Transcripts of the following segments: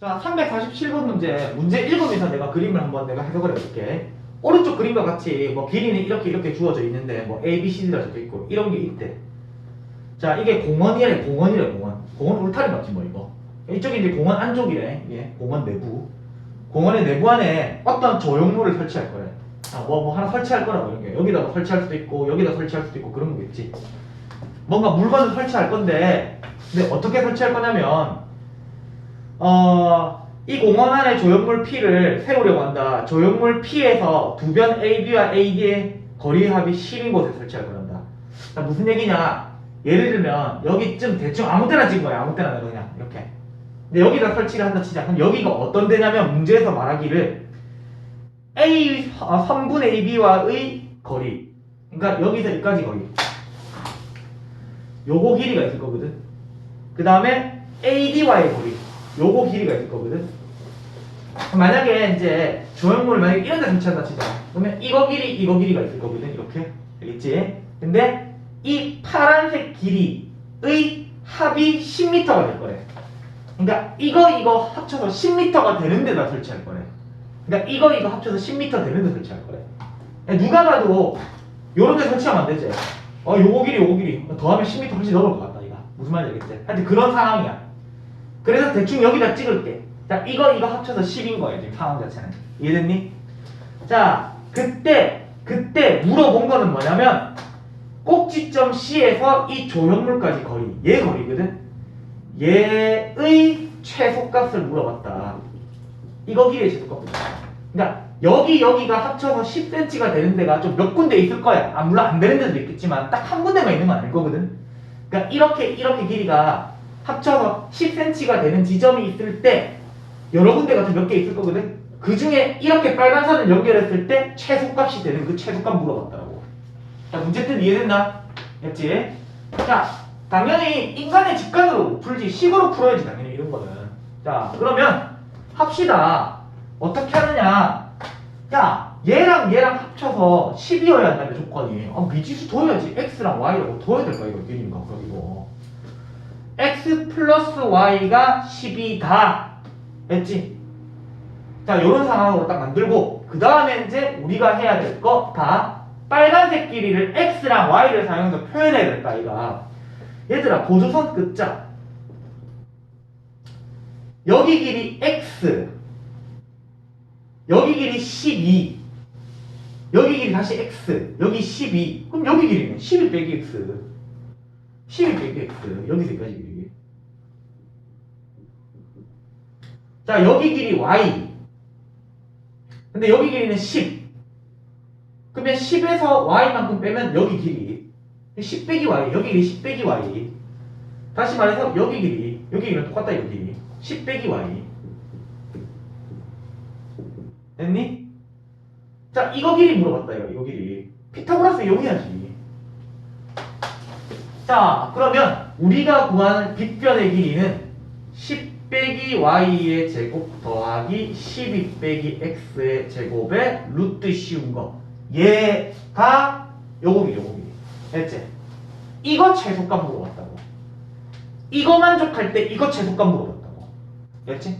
자, 347번 문제. 문제 읽으면서 내가 그림을 한번 내가 해석을 해볼게. 오른쪽 그림과 같이 뭐 길이는 이렇게 이렇게 주어져 있는데 뭐 A, B, C, D라 적혀 있고 이런 게 있대. 자, 이게 공원이래, 공원이래, 공원. 공원 울타리 맞지 뭐 이거. 이쪽이 이제 공원 안쪽이래. 예, 공원 내부. 공원의 내부 안에 어떤 조형물을 설치할 거래. 아, 뭐, 뭐 하나 설치할 거라고 이런 게. 여기다 뭐 설치할 수도 있고, 여기다 설치할 수도 있고 그런 거겠지. 뭔가 물건을 설치할 건데, 근데 어떻게 설치할 거냐면, 어, 이 공원 안에 조형물 P를 세우려고 한다. 조형물 P에서 두 변 AB와 AD의 거리 합이 10인 곳에 설치할 거란다. 자, 무슨 얘기냐? 예를 들면 여기쯤 대충 아무 데나 찍은 거야. 아무 내가 그냥 이렇게. 근데 여기다 설치를 한다 치자. 그럼 여기가 어떤 데냐면 문제에서 말하기를 A 어, 선분 AB와의 거리. 그러니까 여기서 여기까지 거리. 요거 길이가 있을 거거든. 그 다음에 AD와의 거리. 요거 길이가 있을 거거든. 만약에 이제 조형물을 만약에 이런 데 설치한다 치자. 그러면 이거 길이, 이거 길이가 있을 거거든. 이렇게. 알겠지? 근데 이 파란색 길이의 합이 10m가 될 거래. 그러니까 이거 이거 합쳐서 10m가 되는 데다 설치할 거래. 그러니까 이거 이거 합쳐서 10m 되는 데 설치할 거래. 그러니까 누가 봐도 요런 데 설치하면 안 되지. 어, 요거 길이 요거 길이 더하면 10m 훨씬 넘을 것 같다 이거. 무슨 말인지 알겠지? 하여튼 그런 상황이야. 그래서 대충 여기다 찍을게. 자, 이거 이거 합쳐서 10인 거예요, 지금 상황 자체는. 이해됐니? 자, 그때 그때 물어본 거는 뭐냐면 꼭지점 C에서 이 조형물까지 거리, 얘 거리거든. 얘의 최소값을 물어봤다. 이거 길이의 최소값이다. 그러니까 여기 여기가 합쳐서 10cm가 되는 데가 좀 몇 군데 있을 거야. 아, 물론 안 되는 데도 있겠지만 딱 한 군데만 있는 건 아닐 거거든. 그러니까 이렇게 이렇게 길이가 합쳐서 10cm가 되는 지점이 있을 때 여러 군데가 좀몇개 있을 거거든. 그 중에 이렇게 빨간 선을 연결했을 때 최소값이 되는 그 최소값 물어봤다고. 자, 문제 뜻 이해됐나? 됐지? 자, 당연히 인간의 직관으로 풀지 식으로 풀어야지 당연히 이런 거는. 자, 그러면 합시다. 어떻게 하느냐? 야, 얘랑 얘랑 합쳐서 10이어야 한다는 조건이. 아, 미지수 둬야지. x랑 y라고 둬야 될까 이거 되니까 그럼 이거. X 플러스 y가 10이다. 했지? 자, 요런 상황으로 딱 만들고 그 다음에 이제 우리가 해야 될 거 다 빨간색 길이를 x랑 y를 사용해서 표현해야 될까 이가 얘들아 보조선 긋자. 여기 길이 x 여기 길이 12 여기 길이 다시 x 여기 12 그럼 여기 길이는 12 빼기 x. 12 빼기 x. 여기서 여기까지 길이 자 여기 길이 y. 근데 여기 길이는 10 그러면 10에서 y만큼 빼면 여기 길이 10 빼기 y 여기 길이 10 빼기 y. 다시 말해서 여기 길이 여기 길이랑 똑같다 여기. 길이 10 빼기 y. 됐니? 자 이거 길이 물어봤다 이거 이거 길이. 피타고라스 이용해야지. 자 그러면 우리가 구하는 빗변의 길이는 10 빼기 y의 제곱 더하기 12 빼기 x의 제곱의 루트 씌운 거. 얘가 요거 길이. 됐지? 이거 최소값 물어봤다고. 이거 만족할 때 이거 최소값 물어봤다고. 됐지?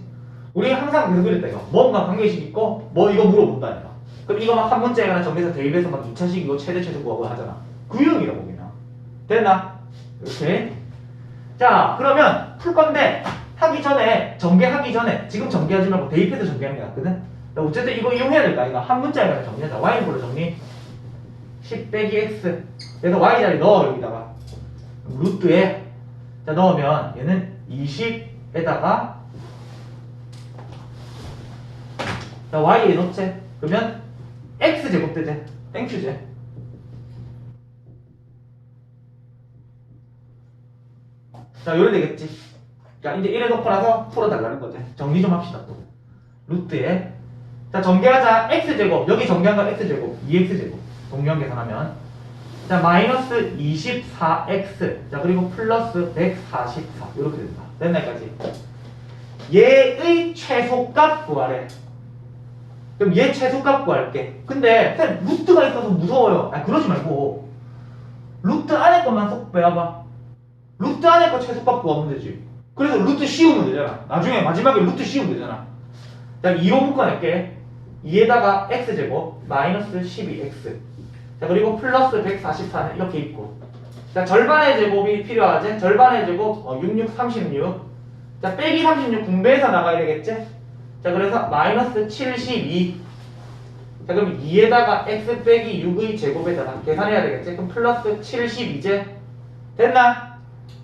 우리 항상 계속 그랬다 이거. 뭔가 관계식 있고 뭐 이거 물어본다 이거 그럼 이거 막한 문제에 하나 정리해서 대입해서 막 2차식이고 최대 최소 구하고 하잖아. 그 유형이라고 그냥. 됐나? 이렇게 자 그러면 풀 건데 하기 전에 전개하기 전에 지금 전개하지 말고 대입해서 전개하는 게 낫거든? 자, 어쨌든 이거 이용해야 될까 이거 한 문자에 가서 정리하자 y분으로 정리. 10 빼기 x. 그래서 y 자리 넣어 여기다가. 루트에. 자 넣으면 얘는 20에다가 자 y에 넣지. 그러면 x 제곱 되지 땡큐지 자 요래 되겠지 자 이제 이래 놓고 나서 풀어달라는 거지 정리 좀 합시다 또. 루트에. 자 정리하자. X제곱. 여기 정리한 거 x제곱. 2x제곱. 동량 계산하면. 자 마이너스 24x 자 그리고 플러스 144 이렇게 된다. 됐나까지. 얘의 최소값 구하래. 그럼 얘 최소값 구할게. 근데 쌤 루트가 있어서 무서워요. 아 그러지 말고. 루트 안에 것만 쏙 빼와봐. 루트 안에 거 최소값 구하면 되지 그래서 루트 씌우면 되잖아. 나중에 마지막에 루트 씌우면 되잖아. 자, 2로 묶어낼게. 2에다가 x제곱 마이너스 12x. 자, 그리고 플러스 144는 이렇게 있고. 자, 절반의 제곱이 필요하지? 절반의 제곱 어, 66, 36. 자, 빼기 36 분배해서 나가야 되겠지? 자, 그래서 마이너스 72. 자, 그럼 2에다가 x 빼기 6의 제곱에다가 계산해야 되겠지? 그럼 플러스 72제. 됐나?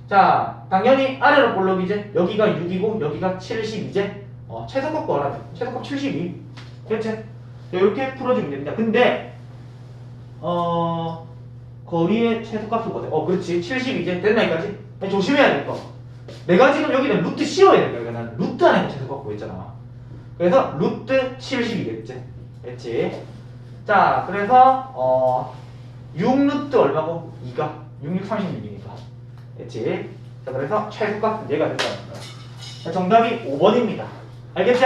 자, 당연히 아래로 볼록이제. 여기가 6이고 여기가 72제. 어, 최소값 구하라면 최소값 72. 그렇지? 이렇게 풀어주면 됩니다. 근데 어 거리의 최소값은 뭐돼? 어, 그렇지. 72제 됐나 여기까지? 아니, 조심해야 될 거. 내가 지금 여기는 루트 씌워야 될 거야. 그러니까 나는 루트 안에 최소값 구했잖아. 그래서 루트 72겠지. 됐지? 자, 그래서 어 6루트 얼마고? 2가 66, 36이니까. 됐지? 자, 그래서 최소값은 얘가 된다는. 자, 정답이 5번입니다. 알겠지?